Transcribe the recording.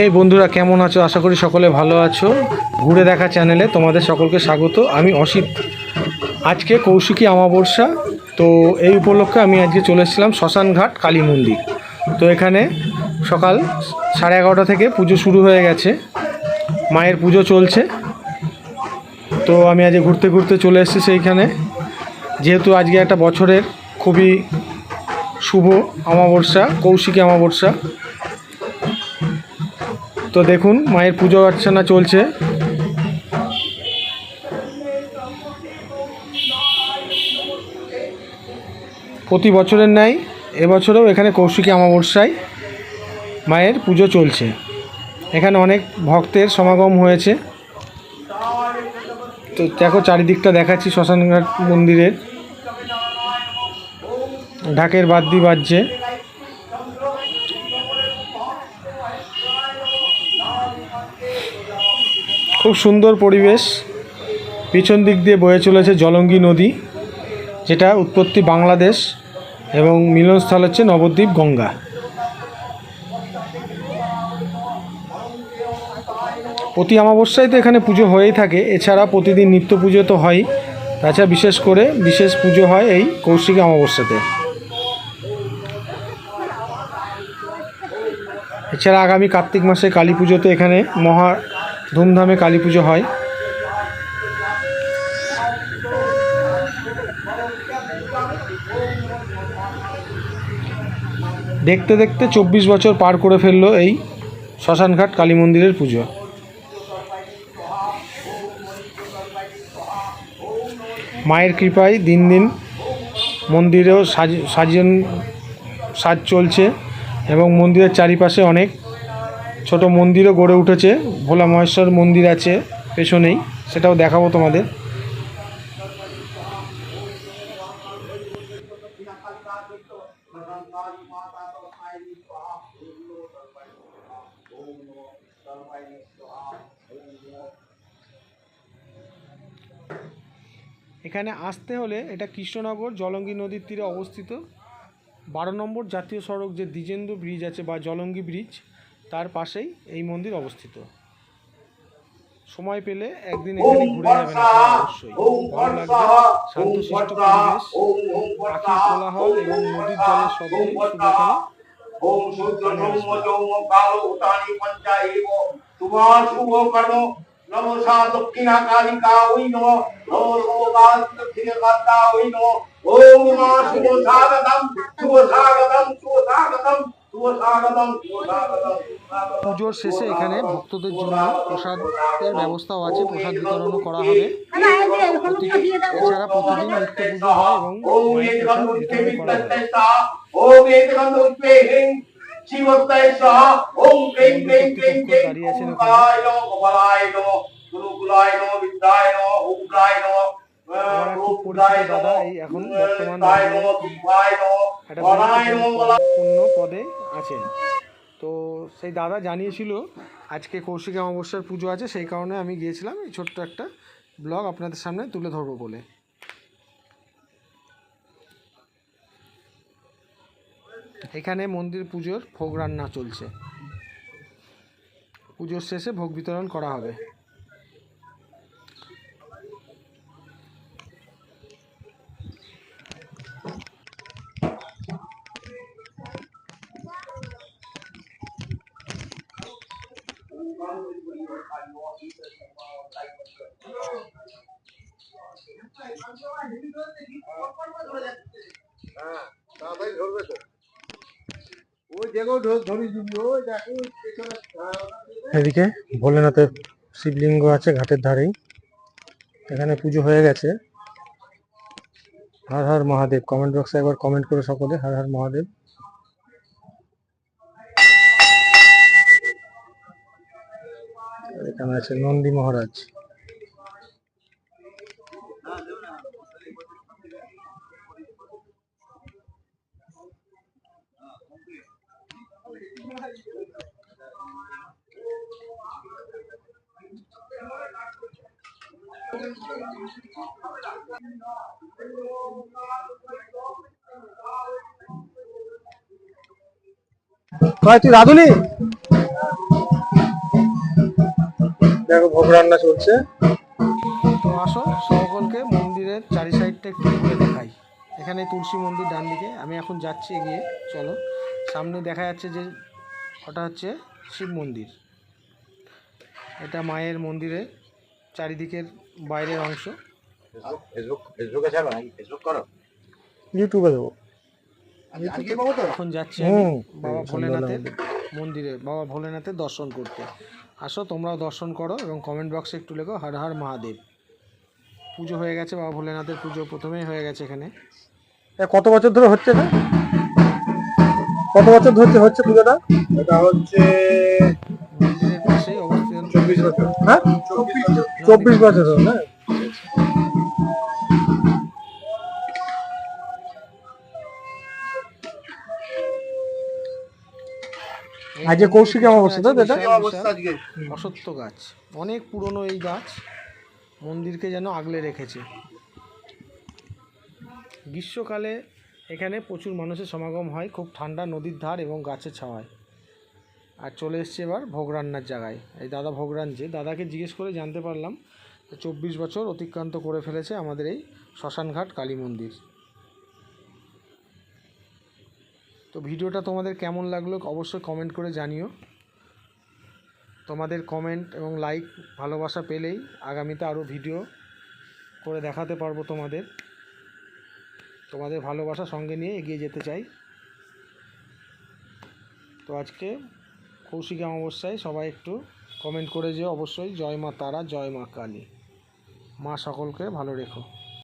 এই বন্ধুরা, কেমন আছো? আশা করি সকলে ভালো আছো। ঘুরে দেখা চ্যানেলে তোমাদের সকলকে স্বাগত। আমি অসিত। আজকে কৌশিকী আমাবস্যা তো এই উপলক্ষে আমি আজকে চলে এসেছিলাম শ্মশানঘাট কালী মন্দির। তো এখানে সকাল সাড়ে এগারোটা থেকে পুজো শুরু হয়ে গেছে। মায়ের পুজো চলছে। তো আমি আজকে ঘুরতে ঘুরতে চলে এসেছি সেইখানে। যেহেতু আজকে একটা বছরের খুবই শুভ অমাবস্যা, কৌশিকী অমাবস্যা। তো দেখুন, মায়ের পুজো অর্চনা চলছে। প্রতি বছরের ন্যায়, এবছরেও এখানে কৌশিকী অমাবস্যায় মায়ের পুজো চলছে। এখানে অনেক ভক্তের সমাগম হয়েছে। তো দেখো, চারিদিকটা দেখাচ্ছি শ্মশানঘাট মন্দিরের। ঢাকের বাদ্যি বাজছে। খুব সুন্দর পরিবেশ। পিছন দিক দিয়ে বয়ে চলেছে জলঙ্গি নদী, যেটা উৎপত্তি বাংলাদেশ এবং মিলনস্থল হচ্ছে নবদ্বীপ গঙ্গা। প্রতি অমাবস্যায় তো এখানে পুজো হয়েই থাকে, এছাড়া প্রতিদিন নিত্য পুজো তো হয়। তাছাড়া বিশেষ করে বিশেষ পুজো হয় এই কৌশিকী অমাবস্যাতে। এছাড়া আগামী কার্তিক মাসে কালী পুজোতে এখানে মহা ধুমধামে কালী পুজো হয়। দেখতে দেখতে চব্বিশ বছর পার করে ফেলল এই শ্মশানঘাট কালী মন্দিরের পুজো। মায়ের কৃপায় দিন দিন মন্দিরেও সাজ সাজন সাজ চলছে এবং মন্দিরের চারিপাশে অনেক ছোট মন্দিরও গড়ে উঠেছে, ভোলা মহেশ্বর মন্দির আছে পেছনেই, সেটাও দেখাবো তোমাদের। এখানে আসতে হলে এটা কৃষ্ণনগর, জলঙ্গি নদীর তীরে অবস্থিত। বারো নম্বর জাতীয় সড়ক যে দ্বিজেন্দ্র ব্রিজ আছে বা জলঙ্গি ব্রিজ তার পাশেই এই মন্দির অবস্থিত সময় পেলে একদিন এখানে ঘুরে যাবেন অবশ্যই ভালো লাগবে শান্তশিষ্ট পরিবেশ পাখির কোলাহল এবং নদীর জলের শব্দে শুধু নমসা দক্ষিণা কালিকা ওই নম নমো নমো গান দক্ষিণে কান্তা ওই নম ওম মা শুভ স্বাগতম শুভ স্বাগতম শুভ স্বাগতম পুজোর শেষে এখানে ভক্তদের জন্য প্রসাদের ব্যবস্থাও আছে প্রসাদ বিতরণও করা হবে। এছাড়া প্রতিদিন নিত্য পুজো হয় এবং প্রসাদ বিতরণ করা সহ ওম ক্লীং ক্লীং ক্লীং ক্লীং দাঁড়িয়ে আছেন গুরুকুলায় নমঃ বিদ্যায় নমঃ নমঃ আমার এক খুব পরিচিত দাদা এই এখন বর্তমান একটা পদে আছেন। তো সেই দাদা জানিয়েছিল আজকে কৌশিক অমাবস্যার পুজো আছে সেই কারণে আমি গিয়েছিলাম। এই ছোট্ট একটা ব্লগ আপনাদের সামনে তুলে ধরবো বলে। এখানে মন্দির পুজোর ভোগ রান্না চলছে। পুজোর শেষে ভোগ বিতরণ করা হবে। এদিকে ভোলেনাথের শিবলিঙ্গ আছে ঘাটের ধারেই। এখানে পুজো হয়ে গেছে। হর হর মহাদেব। কমেন্ট বক্সে একবার কমেন্ট করে সকলে। হর হর মহাদেব। এখানে আছে নন্দী মহারাজ। তুই রাধুনি? দেখো ভোগ রান্না চলছে। তো আসো সকলকে মন্দিরের চারি সাইডটা একটু ঘুরে দেখাই। এখানে তুলসী মন্দির ডান দিকে আমি এখন যাচ্ছি এগিয়ে। চলো। সামনে দেখা যাচ্ছে যে ওটা হচ্ছে শিব মন্দির। এটা মায়ের মন্দিরের চারিদিকের বাইরের অংশ। ইউটিউবে দেবো। এখন যাচ্ছি বাবা ভোলেনাথের মন্দিরে বাবা ভোলেনাথের দর্শন করতে। আসো তোমরাও দর্শন করো এবং কমেন্ট বক্সে একটু লেখো হর হর মহাদেব। পুজো হয়ে গেছে বাবা ভোলেনাথের পুজো প্রথমেই হয়ে গেছে এখানে। কত বছর ধরে হচ্ছে না কত বছর ধরতে হচ্ছে পুজোটা এটা হচ্ছে পাশেই অবস্থিত চব্বিশ বছর। হ্যাঁ? চব্বিশ বছর না আজকে কৌশিকী অমাবস্যা তো এটা? এই অবস্থা অসত্য গাছ। অনেক পুরনো এই গাছ। মন্দিরকে যেন আগলে রেখেছে। গ্রীষ্মকালে এখানে প্রচুর মানুষের সমাগম হয়, খুব ঠান্ডা নদীর ধার এবং গাছের ছাওয়ায়। আর চলে এসছে এবার ভোগ রান্নার জায়গায়। এই দাদা ভোগ রাঁধছে দাদাকে জিজ্ঞেস করে জানতে পারলাম চব্বিশ বছর অতিক্রান্ত করে ফেলেছে আমাদের এই শ্মশানঘাট কালী মন্দির। তো ভিডিওটা তোমাদের কেমন লাগল অবশ্যই কমেন্ট করে জানিও। তোমাদের কমেন্ট এবং লাইক ভালোবাসা পেলেই আগামীতে আরও ভিডিও করে দেখাতে পারব তোমাদের। তোমাদের ভালোবাসা সঙ্গে নিয়ে এগিয়ে যেতে চাই। তো আজকে কৌশিক অমাবস্যায় সবাই একটু কমেন্ট করে যে অবশ্যই জয় মা তারা, জয় মা কালী। মা সকলকে ভালো রেখো।